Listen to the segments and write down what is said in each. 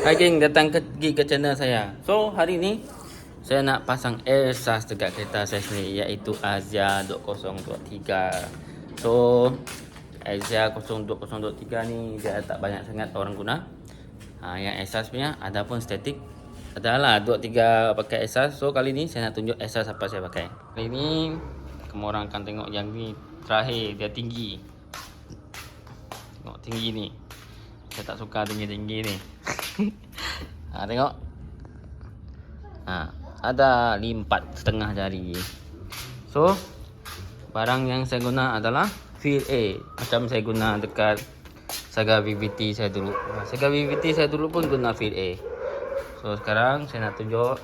Hai geng, datang ke, pergi ke channel saya. So, hari ni saya nak pasang air sus dekat kereta saya sendiri iaitu Azia 2023. So, Azia 2023 ni dia tak banyak sangat orang guna. Ha, yang Esas punya ada pun statik. Adalah 2 3 pakai Esas. So kali ni saya nak tunjuk Esas apa saya pakai. Kali ni kamu orang akan tengok yang ni terakhir dia tinggi. Tengok tinggi ni. Saya tak suka tinggi-tinggi ni. ha, tengok. Ha, ada limpat setengah jari. So, barang yang saya guna adalah Feel A. Macam saya guna dekat Saga VVT saya dulu. Ha, Saga VVT saya dulu pun guna Feel A. So, sekarang saya nak tunjuk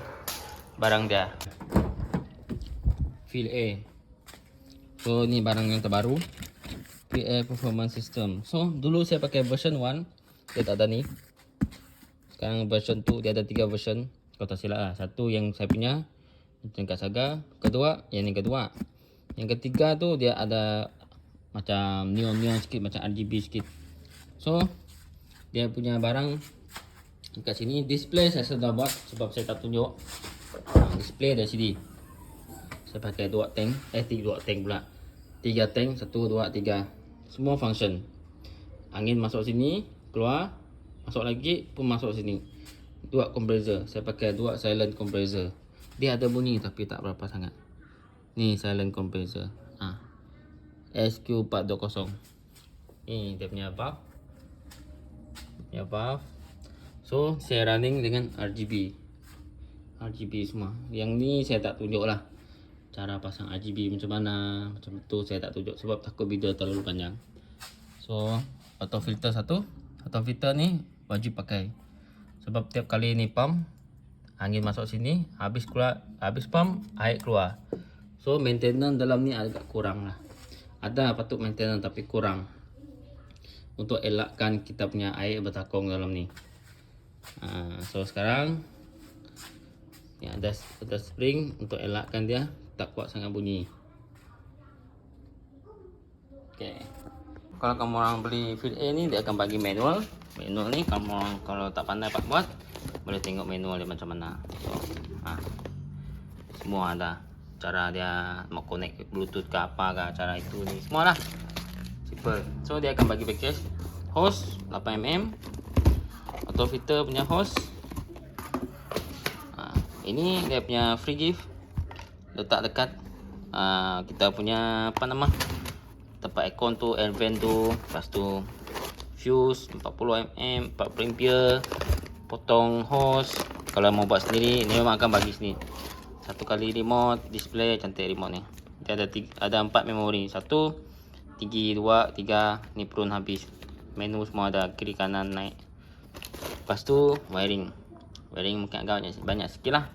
barang dia. Feel A. So, ni barang yang terbaru. Feel A Performance System. So, dulu saya pakai version 1. Dia tak ada ni. Sekarang version 2 dia ada tiga version. Kalau tak silap lah. Satu yang saya punya. Macam kat Saga. Kedua. Yang ni kedua. Yang ketiga tu dia ada macam neon-neon sikit. Macam RGB sikit. So. Dia punya barang. Dekat sini. Display saya sudah buat. Sebab saya tak tunjuk. Ha, display dari sini. Saya pakai dua tank. Eh dua tank pula. Tiga tank. Satu, dua, tiga. Semua function. Angin masuk sini. Keluar. Masuk lagi pun masuk sini. Dua compressor. Saya pakai dua silent compressor. Dia ada bunyi tapi tak berapa sangat. Ni silent compressor. Ah. SQ420. Ni dia punya. Dia punya valve. So, saya running dengan RGB. RGB semua. Yang ni saya tak tunjuk lah. Cara pasang RGB macam mana. Macam tu saya tak tunjuk. Sebab takut video terlalu panjang. So, auto filter satu. Auto filter ni wajib pakai. Sebab tiap kali ni pump, angin masuk sini, habis keluar, habis pump, air keluar. So, maintenance dalam ni agak kurang lah. Ada patut maintenance tapi kurang. Untuk elakkan kita punya air bertakung dalam ni. Ha, so, sekarang ni ada, ada spring untuk elakkan dia tak kuat sangat bunyi. Okay. Kalau kamu orang beli Field A ni dia akan bagi manual. Manual ni kamu orang kalau tak pandai pak buat boleh tengok manual dia macam mana. So, ha. Semua ada cara dia mau connect bluetooth ke apa ke cara itu ni semua lah. Simple. So dia akan bagi package hose 8mm auto filter punya hose. Ha. Ini dia punya free gift letak dekat uh, kita punya apa nama tempat aircon tu air vent tu. Lepas tu fuse 40mm 4 ampere potong hose. Kalau mau buat sendiri ni memang akan bagi sini satu kali remote display cantik remote ni. Dia ada tiga, ada empat memori. Satu tinggi dua tiga ni prune habis. Menu semua ada kiri kanan naik. Lepas tu wiring. Wiring mungkin agak banyak, banyak sikit lah.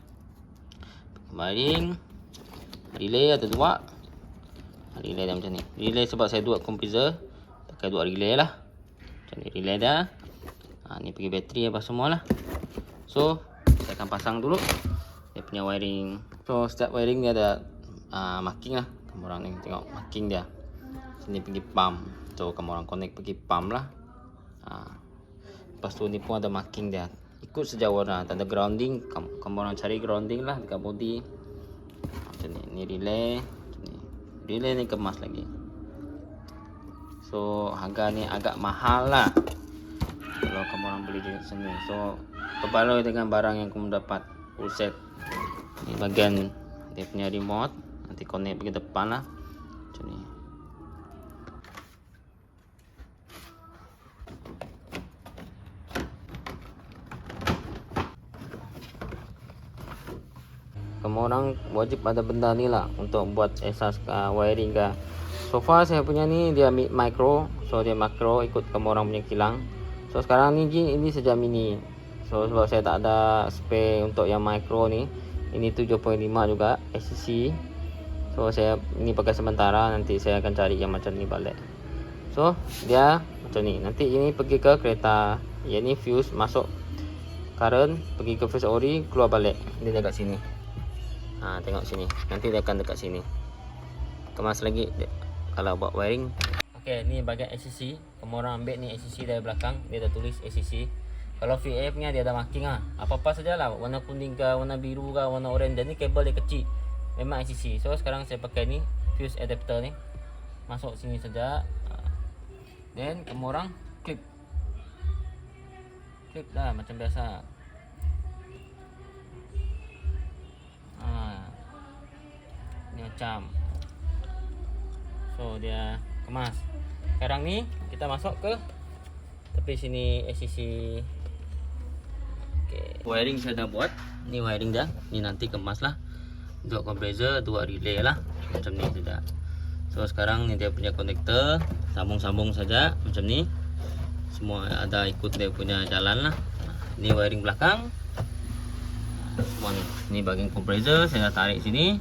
Wiring relay ada dua relay dia macam ni. Relay sebab saya dua komputer pakai dua relay lah. Macam ni relay dia ha, ni pergi bateri apa semua lah. So saya akan pasang dulu. Dia punya wiring. So setiap wiring dia ada uh, marking lah. Kamu orang ni tengok marking dia. Sini pergi pump. So kamu orang connect pergi pump lah. Ha. lepas tu ni pun ada marking dia. Ikut sejauh warna tanda grounding. Kamu, kamu orang cari grounding lah dekat body. Macam ni. Ni relay macam ni kemas lagi? So harga ni agak mahal lah. Kalau kamu orang beli di sini so terbaloi dengan barang yang kamu dapat. Full set. Ni bagian dia punya remote. Nanti connect pergi depan lah. Macam ni kamu orang wajib ada benda ni lah untuk buat esas ke wiring ke. So far saya punya ni dia mi- micro. So dia macro ikut kamu orang punya kilang. So sekarang ni ini saja mini. So sebab saya tak ada spare untuk yang micro ni. Ini 7.5 juga SCC so saya ini pakai sementara nanti saya akan cari yang macam ni balik. So dia macam ni. Nanti ini pergi ke kereta. Yang ni fuse masuk current pergi ke fuse ori keluar balik. Dia dekat sini Ha, tengok sini. Nanti dia akan dekat sini. Kemas lagi kalau buat wiring. Okey, ni bagian ACC. Kamu orang ambil ni ACC dari belakang. Dia dah tulis ACC. Kalau VF nya dia ada marking ah. Apa-apa sajalah warna kuning ke, warna biru ke, warna orange dan ni kabel dia kecil. Memang ICC. So sekarang saya pakai ni fuse adapter ni. Masuk sini saja. Ah. Then kamu orang clip. Clip lah macam biasa. Ni macam. So dia kemas. Sekarang ni kita masuk ke tepi sini ACC Okay. Wiring saya dah buat. Ni wiring dah. Ni nanti kemas lah. Dua compressor, dua relay lah. Macam ni sudah. So sekarang ni dia punya konektor. Sambung-sambung saja macam ni. Semua ada ikut dia punya jalan lah. Ni wiring belakang. Semua ni. Ni bagian compressor. Saya dah tarik sini.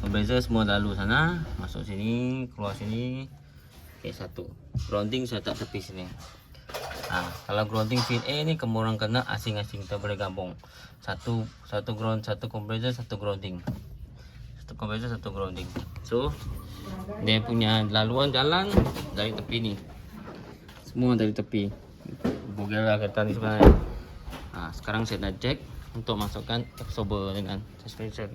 Compressor semua lalu sana. Masuk sini. Keluar sini. Okay, satu. Grounding saya tak tepi sini. Ha, kalau grounding pin A ni kamu orang kena asing-asing tak boleh gabung. Satu satu ground, satu compressor, satu grounding. Satu compressor, satu grounding. So dia punya laluan jalan dari tepi ni. Semua dari tepi. Bugel lah kata ni sebenarnya. Ha, sekarang saya nak check untuk masukkan absorber dengan suspension.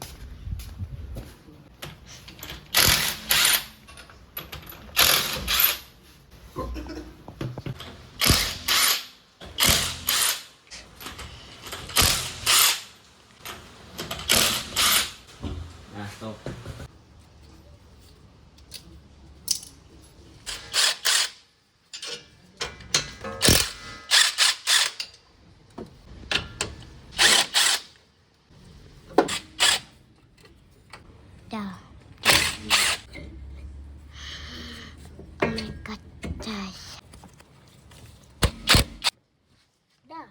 진짜 아이가 자식 나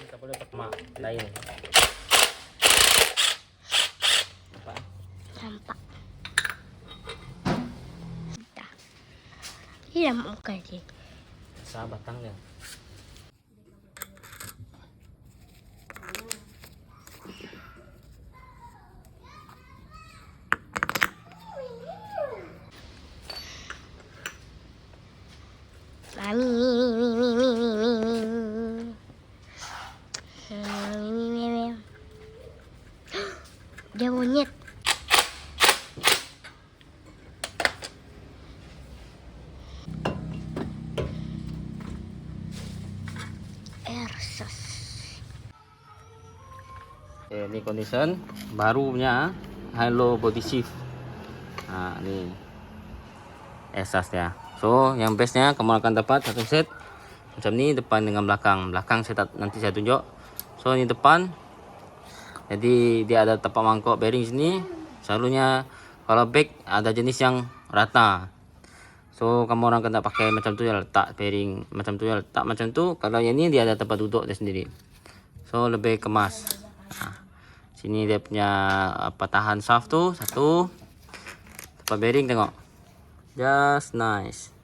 Kita boleh pertama lain. Apa? Campak. Kita. Ini dah makan sih. Sahabat tangga. Okay, ni condition baru punya high low body shift. Ha ni. Esas dia. So yang bestnya kamu akan dapat satu set macam ni depan dengan belakang. Belakang saya nanti saya tunjuk. So ni depan. Jadi dia ada tapak mangkok bearing sini. Selalunya kalau back ada jenis yang rata. So kamu orang kena pakai macam tu ya letak bearing macam tu ya letak macam tu. Kalau yang ni dia ada tempat duduk dia sendiri. So lebih kemas. Ha. Sini dia punya apa tahan shaft tu satu. Tempat bearing tengok. Just nice.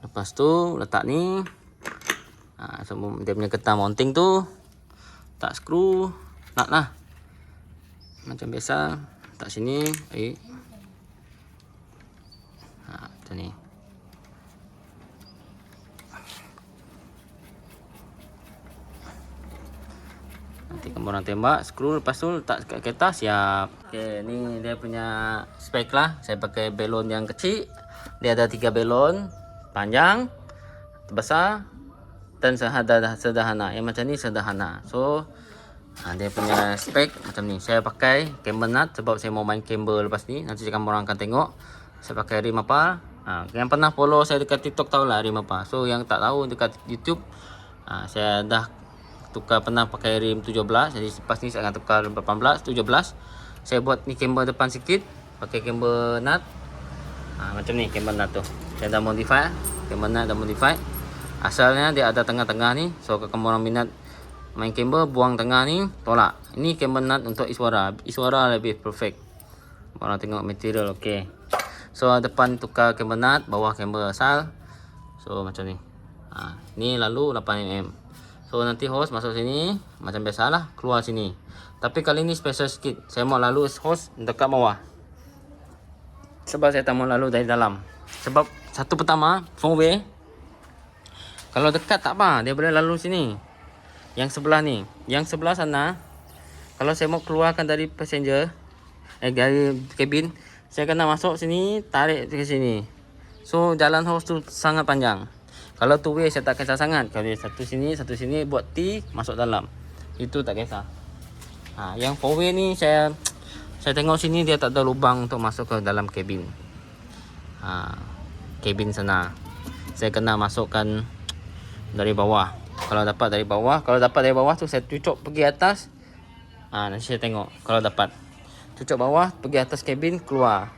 Lepas tu letak ni. Ha, so, dia punya getah mounting tu. Tak skru. Nak lah. Macam biasa. Letak sini. Eh. Macam ni. Nanti kamu orang tembak, skru lepas tu letak kat kereta siap. Okey, ni dia punya spek lah. Saya pakai belon yang kecil. Dia ada tiga belon, panjang, besar dan sederhana. sederhana. Yang macam ni sederhana. So, ha, dia punya spek macam ni. Saya pakai camber nut sebab saya mau main camber lepas ni. Nanti kamu orang akan tengok. Saya pakai rim apa. Ha, yang pernah follow saya dekat TikTok tahu lah rim apa. So, yang tak tahu dekat YouTube, ha, saya dah tukar pernah pakai rim 17 jadi lepas ni saya akan tukar 18 17 saya buat ni camber depan sikit pakai camber nut. Ha, macam ni camber nut tu. Saya dah modify camber nut dah modify. Asalnya dia ada tengah-tengah ni. So kalau kamu orang minat main camber buang tengah ni tolak. Ini camber nut untuk iswara. Iswara lebih perfect. Orang tengok material okey so depan tukar camber nut bawah camber asal so macam ni ha, ni lalu 8mm So nanti hose masuk sini macam biasalah keluar sini. Tapi kali ni special sikit. Saya mau lalu hose dekat bawah. sebab saya tak mau lalu dari dalam. Sebab satu pertama, four way. Kalau dekat tak apa, dia boleh lalu sini. Yang sebelah ni, yang sebelah sana. Kalau saya mau keluarkan dari passenger, eh dari kabin, saya kena masuk sini, tarik ke sini. So jalan hos tu sangat panjang. Kalau two way saya tak kisah sangat. Kalau satu sini, satu sini buat T masuk dalam. Itu tak kisah. Ha, yang four way ni saya saya tengok sini dia tak ada lubang untuk masuk ke dalam kabin. Ha, kabin sana. Saya kena masukkan dari bawah. Kalau dapat dari bawah, kalau dapat dari bawah tu saya cucuk pergi atas. Ha, nanti saya tengok kalau dapat. Cucuk bawah, pergi atas kabin, keluar.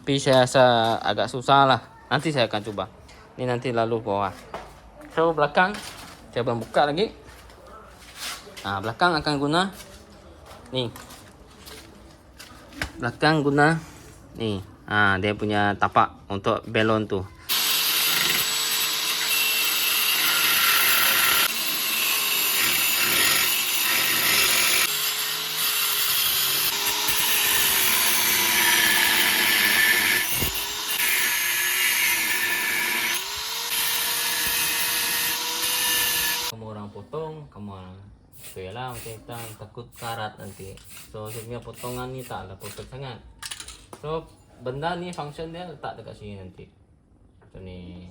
Tapi saya rasa agak susah lah. Nanti saya akan cuba. Ni nanti lalu bawah. So belakang, saya belum buka lagi. Ha, belakang akan guna ni. Belakang guna ni. Ha, dia punya tapak untuk belon tu. kamu orang potong kamu orang Kaya lah macam kita karat nanti. So sebenarnya potongan ni tak ada perfect sangat. So benda ni function dia letak dekat sini nanti. Macam ni.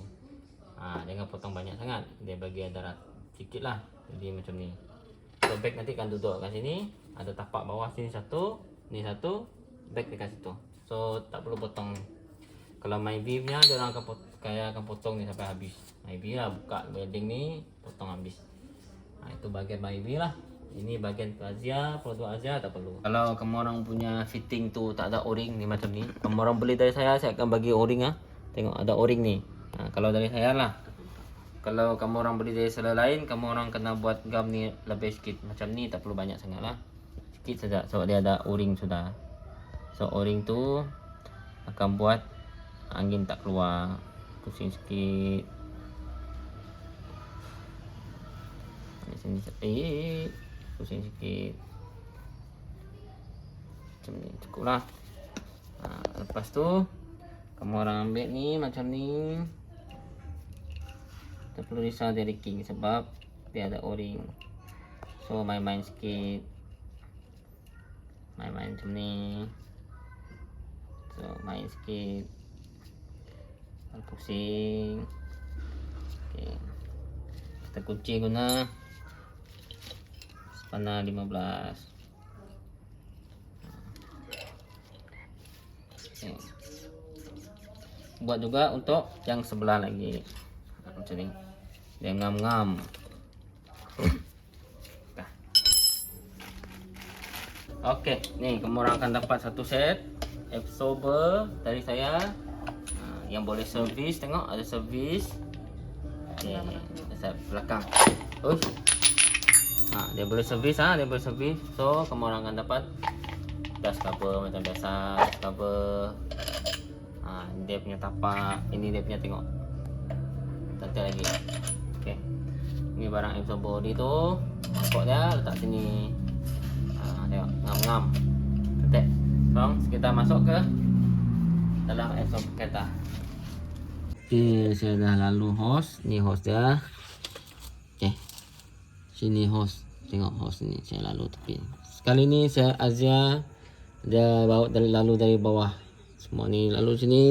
Ha, Jangan potong banyak sangat. Dia bagi ada rat sikit lah. Jadi macam ni. So bag nanti akan duduk kat sini. Ada tapak bawah sini satu Ni satu Bag dekat situ. So tak perlu potong. Kalau my beef nya dia orang akan pot, kaya akan potong ni sampai habis. My beef lah buka wedding ni potong habis. Ha, itu bagian my beef lah. Ini bagian Azia, produk Azia tak perlu. Kalau kamu orang punya fitting tu tak ada o-ring ni macam ni, kamu orang beli dari saya, saya akan bagi o-ring ah. Tengok ada o-ring ni. Ha, kalau dari saya lah. Kalau kamu orang beli dari seller lain, kamu orang kena buat gam ni lebih sikit. Macam ni tak perlu banyak sangat lah. Sikit saja sebab dia ada o-ring sudah. So o-ring tu akan buat angin tak keluar pusing sikit Di sini eh pusing sikit. Macam ni cukup lah ha, lepas tu kamu orang ambil ni macam ni. Tak perlu risau dari king sebab dia ada o-ring. So main-main sikit. Main-main macam ni. So main sikit. Pusing. Okay. kita kunci guna spana 15 okay. buat juga untuk yang sebelah lagi. Macam ni. Dia ngam-ngam. Okey, ni kamu orang akan dapat satu set absorber dari saya. Ah, yang boleh servis tengok ada servis. Okey saya belakang. Uish. Ha, dia boleh servis ha dia boleh servis. So kamu orang akan dapat dust cover macam biasa dust cover. Ha, dia punya tapak ini dia punya tengok. Nanti lagi. Okey ni barang absorber dia tu mangkuk dia letak sini. Ha, tengok ngam-ngam. Cantik Sekarang kita masuk ke? Dalam esok kereta. Okey, saya dah lalu hos. Ni hos dia. Sini hos. Tengok hos ni saya lalu tepi. Sekali ni saya Azia dia bawa dari lalu dari bawah. Semua ni lalu sini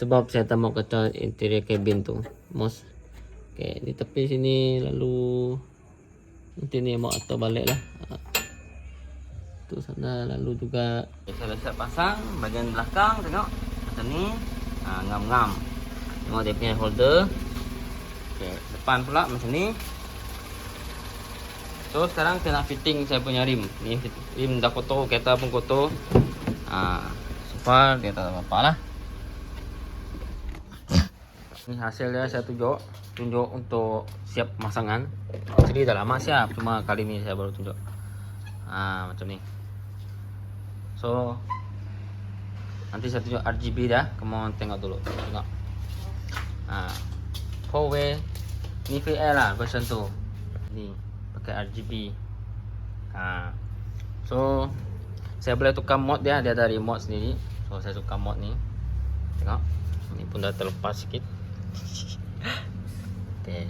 sebab saya tak mau kata interior cabin tu. Mos. Okey, di tepi sini lalu nanti ni mau atau balik lah. tu sana lalu juga saya dah siap pasang bahagian belakang tengok macam ni ha, ngam-ngam tengok dia punya holder okay. depan pula macam ni so sekarang saya nak fitting saya punya rim ni rim dah kotor kereta pun kotor ha, so far dia tak apa-apa lah ni hasil dia saya tunjuk tunjuk untuk siap pemasangan jadi dah lama siap cuma kali ni saya baru tunjuk ha, macam ni So nanti saya tunjuk RGB dah. Kamu tengok dulu. Tengok. Ha. Four way ni VL lah version tu. Ni pakai RGB. Ha. So saya boleh tukar mod dia, dia ada remote sendiri. So saya suka mod ni. Tengok. Ni pun dah terlepas sikit. Okey.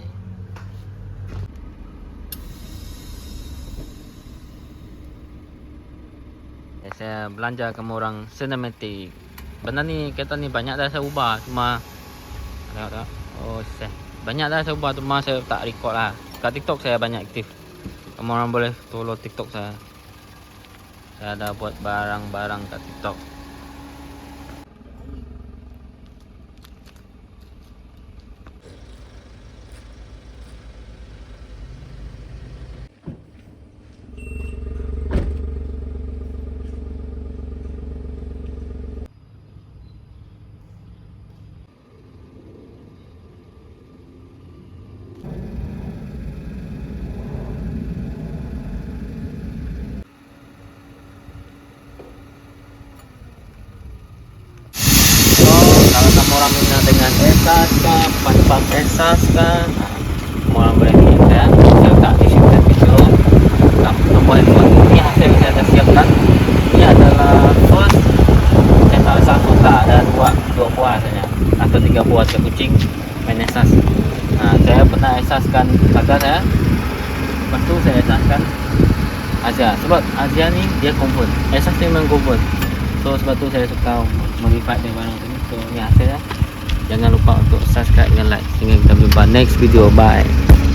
Eh, saya belanja kamu orang cinematic. Benda ni kereta ni banyak dah saya ubah cuma tengok tengok. Oh, saya banyak dah saya ubah cuma saya tak record lah. Kat TikTok saya banyak aktif. Kamu orang boleh follow TikTok saya. Saya ada buat barang-barang kat TikTok. So, kalau kamu orang minat dengan esas kah, pas-pas esas kah, kamu orang boleh minat ya. Saya letak di sini video. Kamu nombor handphone ini hasil yang saya dah siapkan. Ini adalah first esas satu tak ada dua dua buah saja atau tiga buah ke kucing main esas. Nah, saya pernah esaskan kakak saya. Lepas tu saya esaskan Asia sebab Asia ni dia comfort. Esas ni memang comfort. So sebab tu saya suka modify dia barang tu. So ni hasil lah. Jangan lupa untuk subscribe dan like. Sehingga kita jumpa next video. Bye.